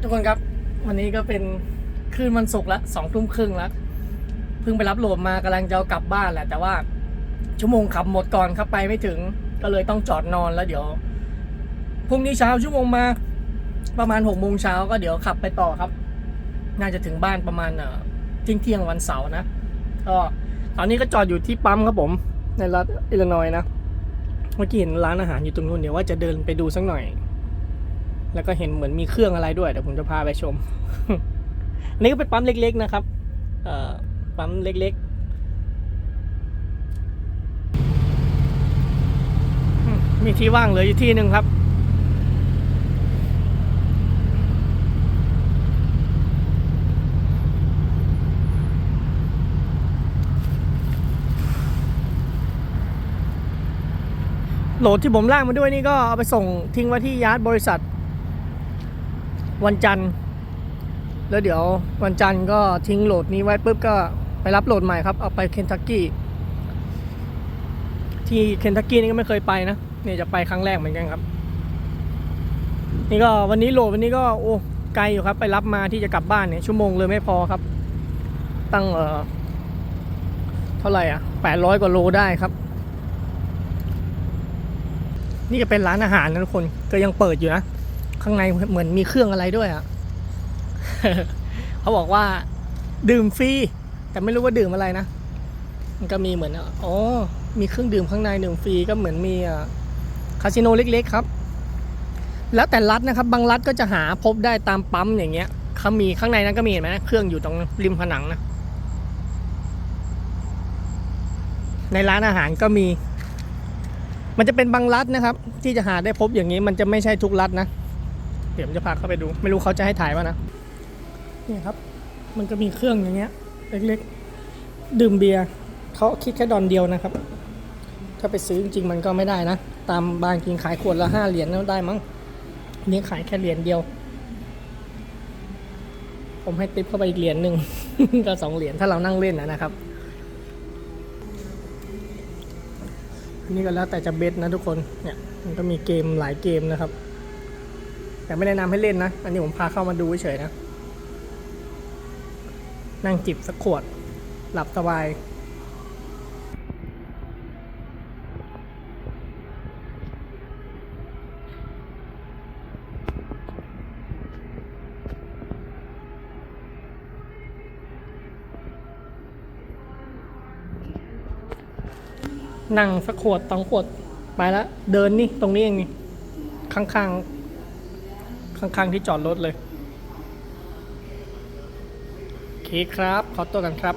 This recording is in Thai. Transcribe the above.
ทุกคนครับวันนี้ก็เป็นคืนวันศุกร์ละสองทุ่มครึ่งแล้วเพิ่งไปรับโหลดมากำลังจะกลับบ้านแหละ แต่ว่าชั่วโมงขับหมดก่อนครับไปไม่ถึงก็เลยต้องจอดนอนแล้วเดี๋ยวพรุ่งนี้เช้าชั่วโมงมาประมาณหกโมงเช้าก็เดี๋ยวขับไปต่อครับ น่าจะถึงบ้านประมาณเอ่อเที่ยงเที่ยงวันเสาร์นะก็ตอนนี้ก็จอดอยู่ที่ปั๊มครับผม ในรัฐอิลลินอยส์นะเมื่อกี้เห็นร้านอาหารอยู่ตรงนู้นเดี๋ยวว่าจะเดินไปดูสักหน่อย แล้วก็เห็นเหมือนมีเครื่องอะไรด้วยเดี๋ยวผมจะพาไปชม อันนี้ก็เป็นปั๊มเล็ก ๆ นะครับเอ่อปั๊มเล็ก ๆมมีที่ว่างเหลืออยู่ที่หนึ่งครับโหลดที่ผมลากมาด้วยนี่ก็เอาไปส่งทิ้งไว้ที่ยาร์ดบริษัท วันจันทร์ แล้วเดี๋ยววันจันทร์ก็ทิ้งโหลดนี้ไว้ปุ๊บก็ไปรับโหลดใหม่ครับ เอาไปเคนทักกี้ที่เคนทักกี้นี่ก็ไม่เคยไปนะเนี่ยจะไปครั้งแรกเหมือนกันครับ นี่ก็วันนี้โหลดวันนี้ก็โอ้ไกลอยู่ครับ ไปรับมาที่จะกลับบ้านเนี่ยชั่วโมงเลยไม่พอครับ ตั้งเออเท่าไหร่อะแปดร้อยกว่าโลได้ครับ นี่ก็เป็นร้านอาหารนะทุกคนก็ยังเปิดอยู่นะ ข้างในเหมือนมีเครื่องอะไรด้วยอะ่ะเขาบอกว่า ดื่มฟรีแต่ไม่รู้ว่าดื่มอะไรนะมันก็มีเหมือนอ๋อมีเครื่องดื่มข้างในดื่มฟรีก็เหมือนมีคาสิโนเล็กๆครับ แล้วแต่รัฐนะครับ บางรัฐก็จะหาพบได้ตามปั๊มอย่างเงี้ยเขามีข้างในนั้นก็มีเห็นไหมเครื่องอยู่ตรงริมผนังนะในร้านอาหารก็มี มันจะเป็นบางรัฐนะครับ ที่จะหาได้พบอย่างนี้ มันจะไม่ใช่ทุกรัฐนะ ดี๋ยวผมจะพาเข้าไปดู ไม่รู้เขาจะให้ถ่ายป่ะนะนี่ครับ มันก็มีเครื่องอย่างเงี้ย เล็กๆ ดื่มเบียร์เขาคิดแค่ดอนเดียวนะครับ ถ้าไปซื้อจริงๆมันก็ไม่ได้นะ ตามบางกินขายขวดละห้าเหรียญก็ได้มั้งนี่ขายแค่เหรียญเดียว ผมให้ติปเข้าไปอีกเหรียญหนึ่งก็สองเหรียญถ้าเรานั่งเล่นนะนะครับนนี่ก็แล้วแต่จะเบสนะทุกคนเนี่ยมันก็มีเกมหลายเกมนะครับ แต่ไม่แนะนำให้เล่นนะ อันนี้ผมพาเข้ามาดูเฉยนะ นั่งจิบสักขวด หลับสบายนั่งสักขวดสองขวดไปแล้วเดินนี่ตรงนี้เองนี่ข้างๆ ข้างๆที่จอดรถเลยโอเคครับ ขอตัวกันครับ